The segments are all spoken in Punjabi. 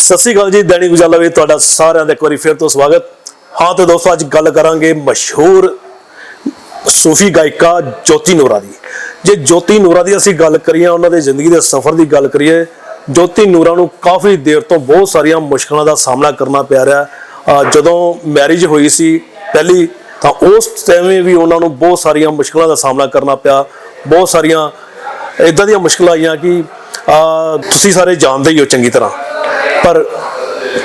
ਸਤਿ ਸ੍ਰੀ ਅਕਾਲ ਜੀ, ਦੈਨਿਕ ਉਜਾਲਾ ਵਿੱਚ ਤੁਹਾਡਾ ਸਾਰਿਆਂ ਦਾ ਇੱਕ ਵਾਰੀ ਫਿਰ ਤੋਂ ਸਵਾਗਤ। ਹਾਂ ਤੇ ਦੋਸਤੋ, ਅੱਜ ਗੱਲ ਕਰਾਂਗੇ ਮਸ਼ਹੂਰ ਸੂਫੀ ਗਾਇਕਾ ਜੋਤੀ ਨੂਰਾ ਦੀ। ਜੇ ਜੋਤੀ ਨੂਰਾ ਦੀ ਅਸੀਂ ਗੱਲ ਕਰੀਏ, ਉਹਨਾਂ ਦੇ ਜ਼ਿੰਦਗੀ ਦੇ ਸਫ਼ਰ ਦੀ ਗੱਲ ਕਰੀਏ, ਜੋਤੀ ਨੂਰਾ ਨੂੰ ਕਾਫੀ ਦੇਰ ਤੋਂ ਬਹੁਤ ਸਾਰੀਆਂ ਮੁਸ਼ਕਲਾਂ ਦਾ ਸਾਹਮਣਾ ਕਰਨਾ ਪਿਆ ਰਿਹਾ। ਜਦੋਂ ਮੈਰਿਜ ਹੋਈ ਸੀ ਪਹਿਲੀ, ਤਾਂ ਉਸ ਟਾਈਮੇ ਵੀ ਉਹਨਾਂ ਨੂੰ ਬਹੁਤ ਸਾਰੀਆਂ ਮੁਸ਼ਕਲਾਂ ਦਾ ਸਾਹਮਣਾ ਕਰਨਾ ਪਿਆ। ਬਹੁਤ ਸਾਰੀਆਂ ਇਦਾਂ ਦੀਆਂ ਮੁਸ਼ਕਲਾਂ ਆਈਆਂ ਕਿ ਤੁਸੀਂ ਸਾਰੇ ਜਾਣਦੇ ਹੀ ਹੋ ਚੰਗੀ ਤਰ੍ਹਾਂ। ਪਰ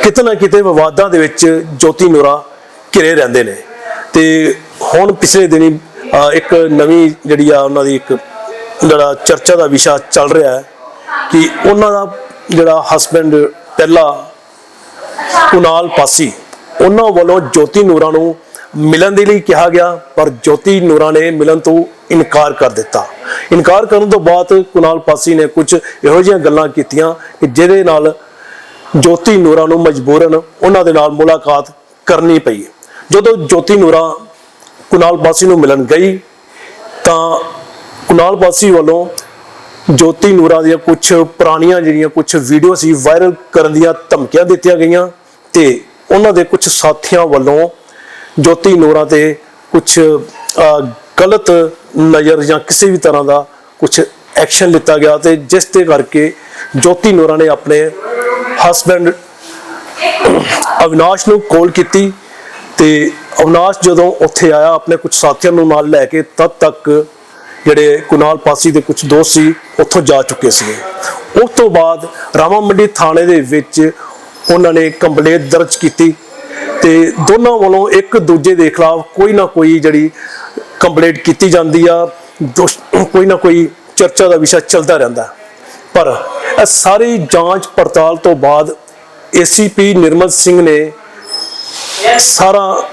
ਕਿਤੇ ਨਾ ਕਿਤੇ ਵਿਵਾਦਾਂ ਦੇ ਵਿੱਚ ਜੋਤੀ ਨੂਰਾ ਘਿਰੇ ਰਹਿੰਦੇ ਨੇ। ਤੇ ਹੁਣ ਪਿਛਲੇ ਦਿਨੀ ਇੱਕ ਨਵੀਂ ਜਿਹੜੀ ਆ ਉਹਨਾਂ ਦੀ ਇੱਕ ਜਿਹੜਾ ਚਰਚਾ ਦਾ ਵਿਸ਼ਾ ਚੱਲ ਰਿਹਾ ਹੈ ਕਿ ਉਹਨਾਂ ਦਾ ਜਿਹੜਾ ਹਸਬੰਡ ਪਹਿਲਾ ਕੁਨਾਲ ਪਾਸੀ, ਉਹਨਾਂ ਵੱਲੋਂ ਜੋਤੀ ਨੂਰਾ ਨੂੰ ਮਿਲਣ ਦੇ ਲਈ ਕਿਹਾ ਗਿਆ, ਪਰ ਜੋਤੀ ਨੂਰਾ ਨੇ ਮਿਲਣ ਤੋਂ ਇਨਕਾਰ ਕਰ ਦਿੱਤਾ। ਇਨਕਾਰ ਕਰਨ ਤੋਂ ਬਾਅਦ ਕੁਨਾਲ ਪਾਸੀ ਨੇ ਕੁਝ ਇਹੋ ਜਿਹੀਆਂ ਗੱਲਾਂ ਕੀਤੀਆਂ ਕਿ ਜਿਹਦੇ ਨਾਲ ਜੋਤੀ ਨੂਰਾ ਨੂੰ ਮਜਬੂਰਨ ਉਹਨਾਂ ਦੇ ਨਾਲ ਮੁਲਾਕਾਤ ਕਰਨੀ ਪਈ। ਜਦੋਂ ਜੋਤੀ ਨੂਰਾ ਕੁਨਾਲ ਬਾਸੀ ਨੂੰ ਮਿਲਣ ਗਈ, ਤਾਂ ਕੁਨਾਲ ਬਾਸੀ ਵੱਲੋਂ ਜੋਤੀ ਨੂਰਾ ਦੀਆਂ ਕੁਝ ਪੁਰਾਣੀਆਂ ਜਿਹੜੀਆਂ ਕੁਝ ਵੀਡੀਓ ਸੀ ਵਾਇਰਲ ਕਰਨ ਦੀਆਂ ਧਮਕੀਆਂ ਦਿੱਤੀਆਂ ਗਈਆਂ ਤੇ ਉਹਨਾਂ ਦੇ ਕੁਝ ਸਾਥੀਆਂ ਵੱਲੋਂ ਜੋਤੀ ਨੂਰਾ ਤੇ ਕੁਝ ਗਲਤ ਨਜ਼ਰ ਜਾਂ ਕਿਸੇ ਵੀ ਤਰ੍ਹਾਂ ਦਾ ਕੁਝ ਐਕਸ਼ਨ ਲਿੱਤਾ ਗਿਆ ਤੇ ਜਿਸ ਦੇ ਕਰਕੇ ਜੋਤੀ ਨੂਰਾ ਨੇ ਆਪਣੇ ਹਸਬੰਡ ਅਵਿਨਾਸ਼ ਨੂੰ ਕਾਲ ਕੀਤੀ ਤੇ ਅਵਿਨਾਸ਼ ਜਦੋਂ ਉੱਥੇ ਆਇਆ, ਆਪਣੇ ਕੁਝ ਸਾਥੀਆਂ ਨੂੰ ਨਾਲ ਲੈ ਕੇ, ਤਦ ਤੱਕ ਜਿਹੜੇ ਕੁਨਾਲ ਪਾਸੀ ਦੇ ਕੁਝ ਦੋਸਤ ਸੀ, ਉੱਥੋਂ ਜਾ ਚੁੱਕੇ ਸੀ ਉਸ ਤੋਂ ਬਾਅਦ ਰਾਮਾ ਮੰਡੀ ਥਾਣੇ ਦੇ ਵਿੱਚ ਉਹਨਾਂ ਨੇ ਕੰਪਲੇਂਟ ਦਰਜ ਕੀਤੀ ਤੇ ਦੋਨਾਂ ਵੱਲੋਂ ਇੱਕ ਦੂਜੇ ਦੇ ਖਿਲਾਫ ਕੋਈ ਨਾ ਕੋਈ ਜਿਹੜੀ ਕੰਪਲੇਂਟ ਕੀਤੀ ਜਾਂਦੀ ਆ, ਦੋਸ਼- ਕੋਈ ਨਾ ਕੋਈ ਚਰਚਾ ਦਾ ਵਿਸ਼ਾ ਚੱਲਦਾ ਰਹਿੰਦਾ। ਪਰ ਸਾਰੀ ਜਾਂਚ ਪੜਤਾਲ ਤੋਂ ਬਾਅਦ ਏਸੀਪੀ ਨਿਰਮਲ ਸਿੰਘ ਨੇ ਸਾਰਾ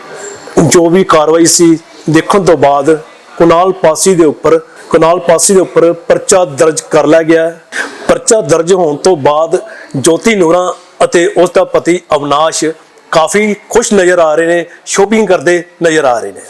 ਜੋ ਵੀ ਕਾਰਵਾਈ ਸੀ ਦੇਖਣ ਤੋਂ ਬਾਅਦ ਕੁਨਾਲ ਪਾਸੀ ਦੇ ਉੱਪਰ, ਕੁਨਾਲ ਪਾਸੀ ਦੇ ਉੱਪਰ ਪਰਚਾ ਦਰਜ ਕਰ ਲਿਆ ਗਿਆ। ਪਰਚਾ ਦਰਜ ਹੋਣ ਤੋਂ ਬਾਅਦ ਜੋਤੀ ਨੂਰਾ ਅਤੇ ਉਸ ਦਾ ਪਤੀ ਅਵਨਾਸ਼ ਕਾਫੀ ਖੁਸ਼ ਨਜ਼ਰ ਆ ਰਹੇ ਨੇ, ਸ਼ੋਪਿੰਗ ਕਰਦੇ ਨਜ਼ਰ ਆ ਰਹੇ ਨੇ।